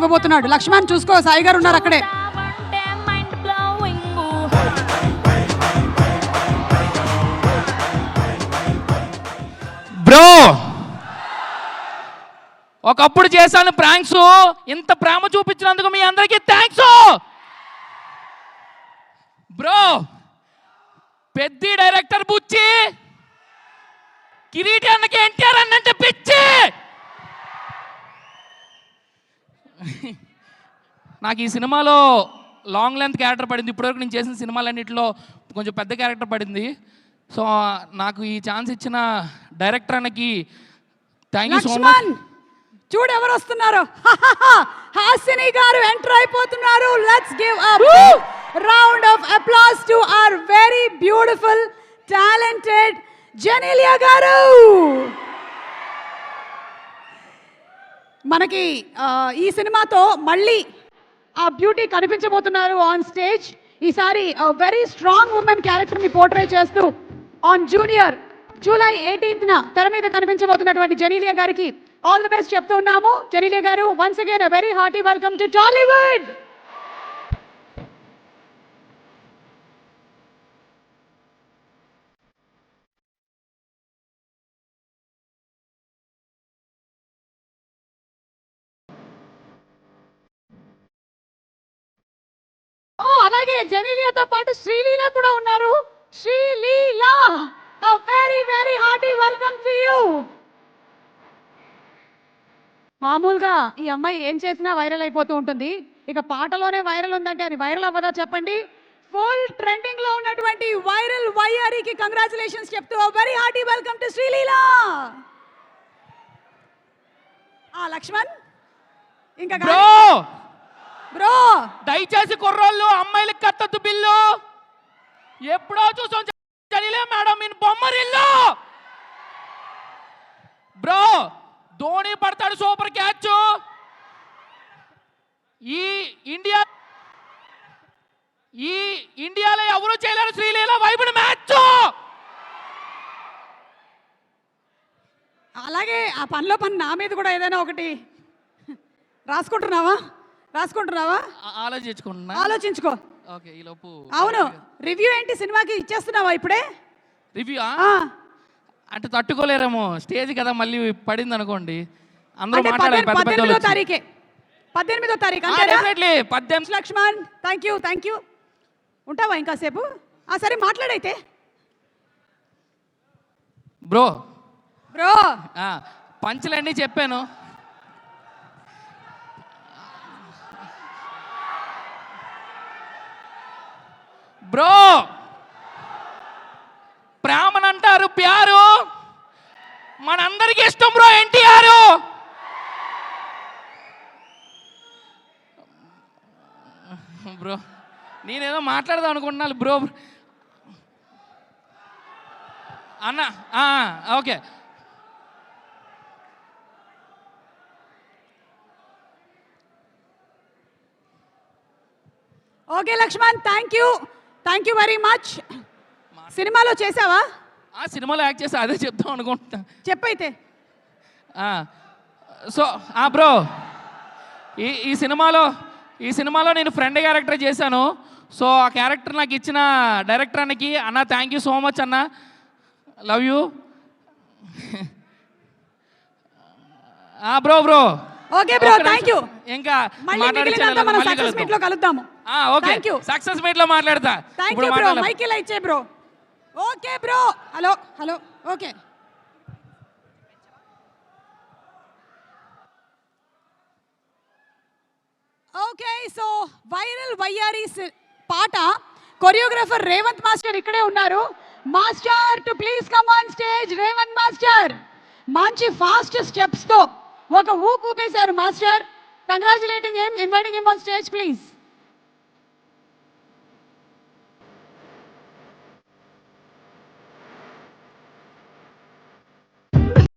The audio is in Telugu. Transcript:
ఇవ్వబోతున్నాడు. లక్ష్మణ్ చూసుకో సాయి గారు ఉన్నారు అక్కడే. బ్రో ఒకప్పుడు చేశాను ప్రాంక్స్. ఇంత ప్రేమ చూపించినందుకు మీ అందరికీ థ్యాంక్స్ బ్రో పెద్ద డైరెక్టర్ బుచ్చి కిరీటి అన్నకి ఎన్టీఆర్ అన్నంటే పిచ్చి. నాకు ఈ సినిమాలో లాంగ్ లెంత్ క్యారెక్టర్ పడింది. ఇప్పటివరకు నేను చేసిన సినిమాలన్నింటిలో కొంచెం పెద్ద క్యారెక్టర్ పడింది. సో నాకు ఈ ఛాన్స్ ఇచ్చిన డైరెక్టర్ అన్నకి థ్యాంక్ యూ సో మచ్ చూడు ఎవరు వస్తున్నారు. హాసిని గారు ఎంటర్ అయిపోతున్నారు. Let's give a round of applause to our very beautiful talented Genelia garu. మనకి ఈ సినిమాతో మళ్ళీ ఆ బ్యూటీ కనిపించబోతున్నారు ఆన్ స్టేజ్ ఈసారి వెరీ స్ట్రాంగ్ ఉమెన్ క్యారెక్టర్ని పోర్ట్రేట్ పోర్ట్రే చేస్తూ ఆన్ జూనియర్ జూలై ఎయిటీన్త్ న తెర మీద కనిపించబోతున్నటువంటి జెనీలియా గారికి ఆల్ ది బెస్ట్ చెప్తూ ఉన్నాము. Genelia garu once again very hearty welcome to Tollywood అలాగే జెనీలియాతో పాటు శ్రీలీల కూడా ఉన్నారు. Sreeleela very very hearty welcome to you మామూలుగా ఈ అమ్మాయి ఏం చేసినా వైరల్ అయిపోతూ ఉంటుంది. ఇక పాటలోనే వైరల్ ఉందంటే అది వైరల్ అవ్వదా చెప్పండి? ఫుల్ ట్రెండింగ్లో ఉన్నటువంటి వైరల్ వైఆర్కి కంగ్రాచులేషన్స్ చెప్తూ very hearty welcome to Sreeleela. ఆ లక్ష్మణ్ ఇంకా బ్రో! దయచేసి కుర్రోళ్ళు అమ్మాయిలకి కత్తద్దు బిల్లు. ఎప్పుడో చూసాం మేడం నేను బొమ్మరిల్లు. బ్రో ధోని పడతాడు సూపర్ క్యాచ్. ఈ ఇండియా ఈ ఇండియాలో ఎవరు చేయలేరు శ్రీలీల వైపుడు మ్యాచ్. అలాగే ఆ పనిలో పని నా మీద కూడా ఏదైనా ఒకటి రాసుకుంటున్నావా? రాసుకుంటున్నావా? ఆలోచించుకుంటున్నా. ఆలోచించుకో. ఓకే ఈ లోపు అవును. రివ్యూ ఏంటి సినిమాకి ఇచ్చేస్తున్నావా ఇప్పుడే? రివ్యూ అంటే తట్టుకోలేరేమో. స్టేజ్ కదా మళ్ళీ పడింది అనుకోండి అందరూ పద్దెనిమిది- పెద్ద పెద్ద పద్దెనిమిదో తారీఖే. పద్దెనిమిదో తారీఖు డెఫినెట్లీ పద్దెనిమిది Laxman thank you thank you ఉంటావా ఇంకాసేపు? ఆ సరే మాట్లాడైతే. బ్రో. బ్రో. పంచులన్నీ చెప్పాను. బ్రో! ప్రేమనంటారు ప్యారు? మనందరికి ఇష్టం బ్రో ఎన్టీఆర్! బ్రో నేనేదో మాట్లాడదాం అనుకుంటున్నాను బ్రో. అన్న ఆ, okay. Okay Lakshman thank you thank you very much సినిమాలో చేసావా? ఆ సినిమాలో యాక్ట్ చేస్తే అదే చెప్తాం అనుకుంటున్నా. చెప్పైతే. సో ఆ బ్రో ఈ ఈ సినిమాలో ఈ సినిమాలో నేను ఫ్రెండ్ క్యారెక్టర్ చేశాను. సో ఆ క్యారెక్టర్ నాకు ఇచ్చిన డైరెక్టర్ అన్నకి అన్న థ్యాంక్ యూ సో మచ్ అన్న. లవ్ యూ ఆ bro bro. Okay bro thank you. ఇంకా మాట్లాడే. కలుద్దాము. ఓకే. థ్యాంక్ యూ సక్సెస్ మీట్లో మాట్లాడతా. థ్యాంక్ ఇప్పుడు యూ బ్రో. మైక్ ఇలా ఇచ్చే bro okay bro hello hello okay okay so viral YRE పాట. కొరియోగ్రాఫర్ రేవంత్ మాస్టర్ ఇక్కడే ఉన్నారు. Master too please come on stage Revanth master మంచి ఫాస్ట్ స్టెప్స్తో ఒక ఊపు ఊపేశారు master congratulating him inviting him on stage please